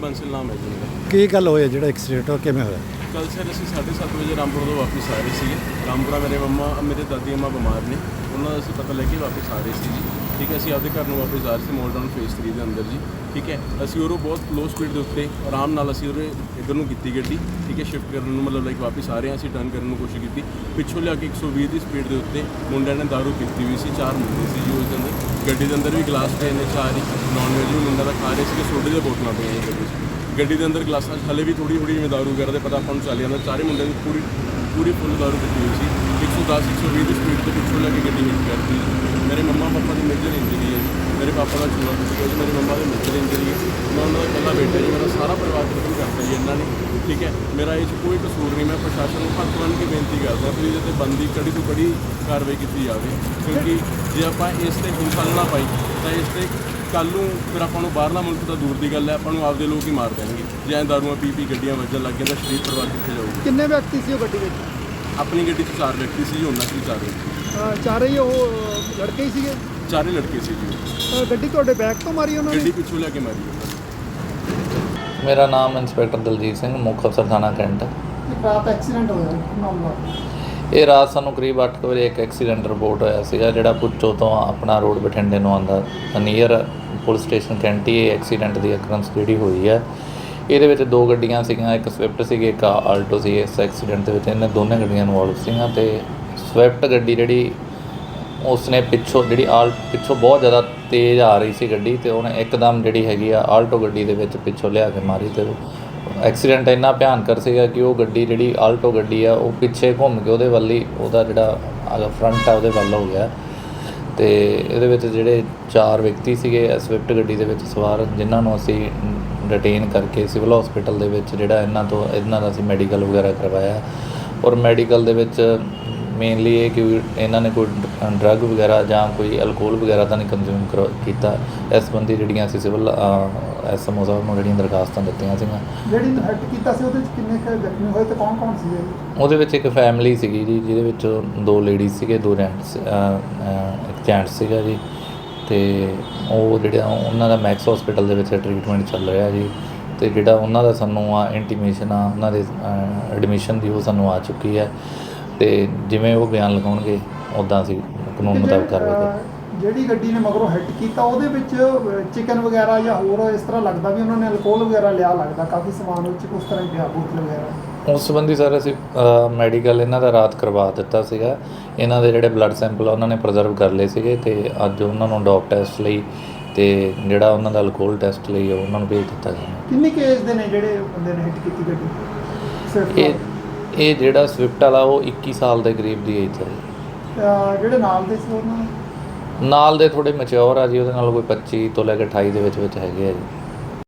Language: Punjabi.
ਬੰਸਲ ਨਾਮ ਹੈ ਜੀ ਮੇਰਾ। ਕੀ ਗੱਲ ਹੋਈ ਹੈ? ਜਿਹੜਾ ਐਕਸੀਡੈਂਟ ਹੋਇਆ ਕਿਵੇਂ ਹੋਇਆ? ਕੱਲ ਸਰ ਅਸੀਂ 7:30 ਵਜੇ ਰਾਮਪੁਰ ਤੋਂ ਵਾਪਸ ਆ ਰਹੇ ਸੀਗੇ। ਰਾਮਪੁਰਾ ਮੇਰੇ ਮੰਮਾ ਮੇਰੇ ਦਾਦੀ ਅੰਮਾ ਬਿਮਾਰ ਨੇ। ਉਹਨਾਂ ਦਾ ਅਸੀਂ ਪਤਾ ਲੈ ਕੇ ਵਾਪਸ ਆ ਰਹੇ ਸੀ ਜੀ। ਠੀਕ ਹੈ, ਅਸੀਂ ਆਪਦੇ ਘਰ ਨੂੰ ਵਾਪਸ ਆ ਰਹੇ ਸੀ, ਮੋਲ ਟਾਊਨ ਫੇਸ 3 ਦੇ ਅੰਦਰ ਜੀ, ਠੀਕ ਹੈ। ਅਸੀਂ ਉਰੋਂ ਬਹੁਤ ਲੋ ਸਪੀਡ ਦੇ ਉੱਤੇ ਆਰਾਮ ਨਾਲ ਅਸੀਂ ਉਹਦੇ ਇੱਧਰ ਨੂੰ ਕੀਤੀ ਗੱਡੀ, ਠੀਕ ਹੈ ਸ਼ਿਫਟ ਕਰਨ ਨੂੰ ਮਤਲਬ ਲਾਈਕ ਵਾਪਸ ਆ ਰਹੇ ਹਾਂ, ਅਸੀਂ ਟਰਨ ਕਰਨ ਨੂੰ ਕੋਸ਼ਿਸ਼ ਕੀਤੀ। ਪਿੱਛੋਂ ਲਿਆ ਕੇ 120 ਦੀ ਸਪੀਡ ਦੇ ਉੱਤੇ ਮੁੰਡਿਆਂ ਨੇ ਦਾਰੂ ਪੀਤੀ ਹੋਈ ਸੀ, ਚਾਰ ਮੁੰਡੇ ਸੀ ਜੀ ਉਸ ਦੇ ਅੰਦਰ। ਗੱਡੀ ਦੇ ਅੰਦਰ ਵੀ ਗਲਾਸ ਪਏ ਨੇ, ਚਾਰ ਹੀ ਨਾਨ ਵੈਜ ਵੀ ਮੁੰਡਾ ਦਾ ਖਾ ਰਹੇ ਸੀਗੇ, ਸੋਡੇ ਦੀਆਂ ਬੋਤਲਾਂ ਪਈਆਂ ਜੀ ਗੱਡੀ 'ਚ। ਗੱਡੀ ਦੇ ਅੰਦਰ ਗਲਾਸਾਂ 'ਚ ਹਲੇ ਵੀ ਥੋੜੀ ਥੋੜੀ ਜਿਵੇਂ ਦਾਰੂ ਵਗੈਰਾ ਦੇ ਪਤਾ ਆਪਾਂ ਨੂੰ ਚੱਲ ਜਾਂਦਾ, ਚਾਰੇ ਮੁੰਡਿਆਂ ਦੀ ਪੂਰੀ ਪੂਰੀ ਫੁੱਲ ਦਾਰੂ ਪੀਤੀ ਹੋਈ ਸੀ। 110 120 ਦੀ ਸਪੀਡ ਤੇ ਪਿੱਛੋਂ ਲੈ ਕੇ ਗੱਡੀ ਹਿੱਟ ਕਰਤੀ। ਮੇਰੇ ਮੰਮਾ ਪਾਪਾ ਦੀ ਮੇਜਰ ਇੰਜਰੀ ਹੈ। ਮੇਰੇ ਪਾਪਾ ਦਾ ਚੂਲਾ ਟੁੱਟ ਗਿਆ ਮੇਰੇ ਮੰਮਾ ਦੀ ਮੇਜਰ ਇੰਜਰੀ ਹੈ। ਮੈਂ ਉਹਨਾਂ ਦਾ ਇਕੱਲਾ ਬੇਟਾ ਜੀ, ਮੇਰਾ ਸਾਰਾ ਪਰਿਵਾਰ ਖਤਮ ਕਰਤਾ ਜੀ ਇਹਨਾਂ ਨੇ। ਠੀਕ ਹੈ, ਮੇਰਾ ਇਹ 'ਚ ਕੋਈ ਕਸੂਰ ਨਹੀਂ, ਮੈਂ ਪ੍ਰਸ਼ਾਸਨ ਨੂੰ ਹੱਥ ਬੰਨ੍ਹ ਕੇ ਬੇਨਤੀ ਕਰਦਾ ਪਲੀਜ਼ ਇਹਦੇ ਬੰਦੀ ਕੜੀ ਤੋਂ ਕੜੀ ਕਾਰਵਾਈ ਕੀਤੀ ਜਾਵੇ। ਕਿਉਂਕਿ ਜੇ ਆਪਾਂ ਇਸ ਤੇ ਹੁਣ ਚੱਲ ਨਾ ਪਾਈ, ਤਾਂ ਇਸ ਤੇ ਕੱਲ ਨੂੰ ਫਿਰ ਆਪਾਂ ਨੂੰ ਬਾਹਰਲਾ ਮੁਲਕ ਤਾਂ ਦੂਰ ਦੀ ਗੱਲ ਹੈ, ਆਪਾਂ ਨੂੰ ਆਪਦੇ ਲੋਕ ਹੀ ਮਾਰ ਦੇਣਗੇ। ਜੇ ਦਾਰੂਆਂ ਪੀ ਪੀ ਗੱਡੀਆਂ ਵੱਜਣ ਲੱਗ ਗਈਆਂ ਤਾਂ ਸ਼ਰੀਰ ਪਰਿਵਾਰ ਕਿੱਥੇ ਜਾਊਗਾ? ਕਿੰਨੇ ਵਿਅਕਤੀ ਸੀ ਉਹ ਗੱਡੀ ਵਿੱਚ? ਆਪਣੀ ਗੱਡੀ 'ਚ ਚਾਰ ਵਿਅਕਤੀ ਸੀ ਜੀ ਉਹਨਾਂ ਸੀ ਚਾਰ ਵਿਅਕਤੀ ਅਹ ਚਾਰੇ ਹੀ ਉਹ ਅਹ, ਲੜਕੇ ਹੀ ਸੀਗੇ? ਚਾਰੇ ਲੜਕੇ ਸੀ ਜੀ। ਅਹ, ਗੱਡੀ ਤੁਹਾਡੇ ਬੈਕ ਤੋਂ ਮਾਰੀ ਉਹਨਾਂ ਗੱਡੀ ਨੇ ਪਿੱਛੋਂ ਲੈ ਕੇ ਮਾਰੀ। ਉਹਨਾਂ ਨੇ। ਮੇਰਾ ਨਾਮ ਇੰਸਪੈਕਟਰ ਦਲਜੀਤ ਸਿੰਘ ਮੁੱਖ ਅਫਸਰ ਥਾਣਾ ਕੈਂਟ। ਰਾਤ ਐਕਸੀਡੈਂਟ ਹੋਇਆ ਮਾਮਲਾ ਇਹ ਰਾਤ ਸਾਨੂੰ ਕਰੀਬ 8 ਵਜੇ ਇੱਕ ਐਕਸੀਡੈਂਟ ਰਿਪੋਰਟ ਹੋਇਆ ਸੀਗਾ ਜਿਹੜਾ ਪੁੱਚੋ ਤੋਂ ਆਪਣਾ ਰੋਡ ਬਠਿੰਡੇ ਨੂੰ ਆਉਂਦਾ ਨੀਅਰ ਪੁਲਿਸ ਸਟੇਸ਼ਨ ਕੈਂਟੀ ਇਹ ਐਕਸੀਡੈਂਟ ਦੀ ਅਕਰੰਸ ਜਿਹੜੀ ਹੋਈ ਹੈ। ਇਹਦੇ ਵਿੱਚ ਦੋ ਗੱਡੀਆਂ ਸੀਗੀਆਂ, ਇੱਕ ਸਵਿਫਟ ਸੀਗੀ, ਇੱਕ ਆਲਟੋ ਸੀ, ਇਸ ਐਕਸੀਡੈਂਟ ਦੇ ਵਿੱਚ ਇਹਨਾਂ ਦੋਨੇ ਗੱਡੀਆਂ ਇਨਵੋਲਵ ਸੀਗੀਆਂ ਤੇ ਸਵਿਫਟ ਗੱਡੀ ਜਿਹੜੀ ਉਸਨੇ ਪਿੱਛੋਂ, ਜਿਹੜੀ ਆਲ ਪਿੱਛੋਂ ਬਹੁਤ ਜ਼ਿਆਦਾ ਤੇਜ਼ ਆ ਰਹੀ ਸੀ ਗੱਡੀ ਤੇ ਉਹਨੇ ਇੱਕਦਮ ਜਿਹੜੀ ਹੈਗੀ ਆ ਆਲਟੋ ਗੱਡੀ ਦੇ ਵਿੱਚ ਪਿੱਛੋਂ ਲਿਆ ਕੇ ਮਾਰੀ ਤੇ ਐਕਸੀਡੈਂਟ ਇੰਨਾ ਭਿਆਨਕ ਸੀਗਾ ਕਿ ਉਹ ਗੱਡੀ ਜਿਹੜੀ ਆਲਟੋ ਗੱਡੀ ਆ, ਉਹ ਪਿੱਛੇ ਘੁੰਮ ਕੇ ਉਹਦੇ ਵੱਲ ਹੀ ਉਹਦਾ ਜਿਹੜਾ ਫਰੰਟ ਆ ਉਹਦੇ ਵੱਲ ਹੋ ਗਿਆ। ਤੇ ਇਹਦੇ ਵਿੱਚ ਜਿਹੜੇ ਚਾਰ ਵਿਅਕਤੀ ਸੀਗੇ ਸਵਿਫਟ ਗੱਡੀ ਦੇ ਵਿੱਚ ਸਵਾਰ, ਜਿਨ੍ਹਾਂ ਨੂੰ ਅਸੀਂ ਡਿਟੇਨ ਕਰਕੇ ਸਿਵਲ ਹਸਪੀਟਲ ਦੇ ਵਿੱਚ ਜਿਹੜਾ ਇਹਨਾਂ ਤੋਂ ਇਹਨਾਂ ਦਾ ਅਸੀਂ ਮੈਡੀਕਲ ਵਗੈਰਾ ਕਰਵਾਇਆ। ਔਰ ਮੈਡੀਕਲ ਦੇ ਵਿੱਚ ਮੇਨਲੀ ਇਹ ਕਿ ਇਹਨਾਂ ਨੇ ਕੋਈ ਡਰੱਗ ਵਗੈਰਾ ਜਾਂ ਕੋਈ ਅਲਕੋਹਲ ਵਗੈਰਾ ਤਾਂ ਨਹੀਂ ਕੰਜ਼ਿਊਮ ਕੀਤਾ। ਇਸ ਸੰਬੰਧੀ ਜਿਹੜੀਆਂ ਅਸੀਂ ਸਿਵਲ ਐਸਐਮਓ ਸਾਹਿਬ ਨੂੰ ਜਿਹੜੀਆਂ ਦਰਖਾਸਤਾਂ ਦਿੱਤੀਆਂ ਸੀਗੀਆਂ। ਜਿਹੜੀ ਹਿੱਟ ਕੀਤਾ ਸੀ ਉਹਦੇ ਵਿੱਚ ਕਿੰਨੇ ਕੁ ਜ਼ਖਮੀ ਹੋਏ ਤੇ ਕੌਣ ਕੌਣ ਸੀਗੇ? ਉਹਦੇ ਵਿੱਚ ਇੱਕ ਫੈਮਿਲੀ ਸੀਗੀ ਜੀ ਜਿਹਦੇ ਵਿੱਚ ਦੋ ਲੇਡੀਜ਼ ਸੀਗੇ ਦੋ ਜੈਂਟਸ ਇੱਕ ਜੈਂਟਸ ਸੀਗਾ ਜੀ। ਤੇ ਉਹ ਜਿਹੜਾ ਉਹਨਾਂ ਦਾ ਮੈਕਸ ਹਸਪੀਟਲ ਦੇ ਵਿੱਚ ਟ੍ਰੀਟਮੈਂਟ ਚੱਲ ਰਿਹਾ ਜੀ ਤੇ ਜਿਹੜਾ ਉਹਨਾਂ ਦਾ ਸਾਨੂੰ ਆ ਇੰਟੀਮੇਸ਼ਨ ਆ ਉਹਨਾਂ ਦੇ ਐਡਮਿਸ਼ਨ ਦੀ ਉਹ ਸਾਨੂੰ ਆ ਚੁੱਕੀ ਹੈ ਤੇ ਜਿਵੇਂ ਉਹ ਬਿਆਨ ਲਿਖਾਉਣਗੇ ਉਦਾਂ ਅਸੀਂ ਕਾਨੂੰਨ ਮੁਤਾਬਕ ਕਾਰਵਾਈ ਕਰਾਂਗੇ। ਜਿਹੜੀ ਗੱਡੀ ਨੇ ਮਗਰੋਂ ਹਿੱਟ ਕੀਤਾ ਉਹਦੇ ਵਿੱਚ ਚਿਕਨ ਵਗੈਰਾ ਜਾਂ ਹੋਰ ਇਸ ਤਰ੍ਹਾਂ ਲੱਗਦਾ ਵੀ ਉਹਨਾਂ ਨੇ ਅਲਕੋਹਲ ਵਗੈਰਾ ਲਿਆ ਲੱਗਦਾ ਕਾਫੀ ਸਮਾਨ ਵਿੱਚ ਉਸ ਤਰ੍ਹਾਂ ਹੀ ਪਿਆ ਬੋਤਲ ਵਗੈਰਾ। ਉਸ ਸੰਬੰਧੀ ਸਰ ਅਸੀਂ ਮੈਡੀਕਲ ਇਹਨਾਂ ਦਾ ਰਾਤ ਕਰਵਾ ਦਿੱਤਾ ਸੀਗਾ। ਇਹਨਾਂ ਦੇ ਜਿਹੜੇ ਬਲੱਡ ਸੈਂਪਲ ਉਹਨਾਂ ਨੇ ਪ੍ਰੀਜ਼ਰਵ ਕਰ ਲਏ ਸੀਗੇ ਤੇ ਅੱਜ ਉਹਨਾਂ ਨੂੰ ਡੋਪ ਟੈਸਟ ਲਈ ਤੇ ਜਿਹੜਾ ਉਹਨਾਂ ਦਾ ਅਲਕੋਹਲ ਟੈਸਟ ਲਈ ਉਹਨਾਂ ਨੂੰ ਭੇਜ ਦਿੱਤਾ ਗਿਆ। ਕਿੰਨੀ ਕੇਸ ਦੇ ਨੇ ਜਿਹੜੇ ਬੰਦੇ ਨੇ ਹਿੱਟ ਕੀਤੀ ਗੱਡੀ? ਇਹ ਇਹ ਜਿਹੜਾ ਸਵਿਫਟ ਵਾਲਾ ਉਹ 21 ਸਾਲ ਦੇ ਕਰੀਬ ਦੀ ਏਜ ਹੈ ਜਿਹੜੇ ਨਾਲ ਦੇ ਸੀ ਉਹਨਾਂ ਨਾਲ ਦੇ ਥੋੜੇ ਮੈਚੁਰ ਆ ਜੀ ਉਹਦੇ ਨਾਲ ਕੋਈ 25 ਤੋਂ ਲੈ ਕੇ 28 ਦੇ ਵਿੱਚ ਵਿੱਚ ਹੈਗੇ ਆ ਜੀ।